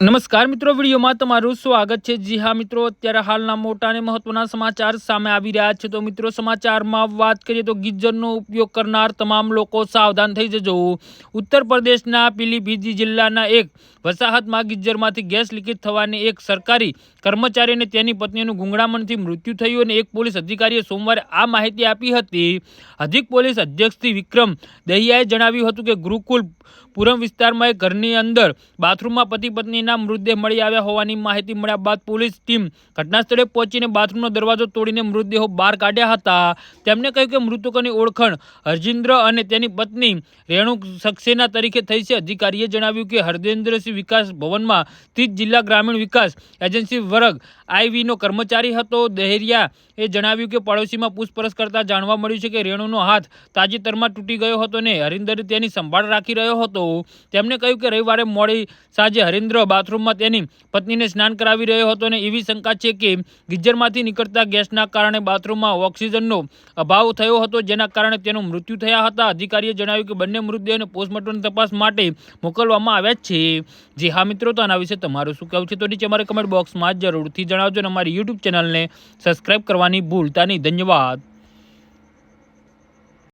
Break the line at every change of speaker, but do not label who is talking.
નમસ્કાર મિત્રો, વિડીયોમાં તમારું સ્વાગત છે. જી હા મિત્રો, અત્યારે હાલના મોટા અને મહત્વના સમાચાર સામે આવી રહ્યા છે. તો મિત્રો, સમાચારમાં વાત કરીએ તો ગીઝરનો ઉપયોગ કરનાર તમામ લોકો સાવધાન થઈ જજો. ઉત્તર પ્રદેશના પીલીભીત જિલ્લાના એક વસાહતમાં ગીઝરમાંથી ગેસ લીકેજ થવાની એક સરકારી કર્મચારી અને તેની પત્નીનું ગુંગળામણથી મૃત્યુ થયું અને એક પોલીસ અધિકારીએ સોમવારે આ માહિતી આપી હતી. અધિક પોલીસ અધ્યક્ષથી વિક્રમ દહિયાએ જણાવ્યું હતું કે ગુરુકુલ પુરમ વિસ્તારમાં એક ઘરની અંદર બાથરૂમમાં પતિ પત્નીના મૃતદેહ મળી આવ્યા હોવાની માહિતી મળ્યા બાદ પોલીસ ટીમ ઘટના સ્થળે પહોંચીને બાથરૂમનો દરવાજો તોડીને મૃતદેહો બહાર કાઢ્યા હતા. તેમણે કહ્યું કે મૃતકોની ઓળખાણ હરજિન્દ્ર અને તેની પત્ની રેણુ સક્સેના તરીકે થઈ છે. અધિકારીએ જણાવ્યું કે હરદેન્દ્રસિંહ વિકાસ ભવનમાં સ્થિત જિલ્લા ગ્રામીણ વિકાસ એજન્સી વર્ગ આઈવીનો કર્મચારી હતો. દહેરિયા એ જણાવ્યું કે પડોશીમાં પૂછપરછ કરતા જાણવા મળ્યું છે કે રેણુનો હાથ તાજેતરમાં તૂટી ગયો હતો ને હરિન્દર તેની સંભાળ રાખી રહ્યો હતો. તેમણે કહ્યું કે રવિવારે મોડી સાંજે હરિન્દ્ર બાથરૂમમાં તેની પત્નીને સ્નાન કરાવી રહ્યો હતો અને એવી શંકા છે કે ગીઝરમાંથી નીકળતા ગેસના કારણે બાથરૂમમાં ઓક્સિજનનો અભાવ થયો હતો, જેના કારણે તેનું મૃત્યુ થયા હતા. અધિકારીએ જણાવ્યું કે બંને મૃતદેહોને પોસ્ટમોર્ટમ તપાસ માટે મોકલવામાં આવ્યા છે. જે હા મિત્રો, તો આના વિશે તમારું શું કહેવું છે? તો નીચે અમારે કમેન્ટ બોક્સમાં જરૂરથી જણાવજો અને અમારી યુટ્યુબ ચેનલને સબસ્ક્રાઇબ કરવાની ભૂલતા નહીં. ધન્યવાદ.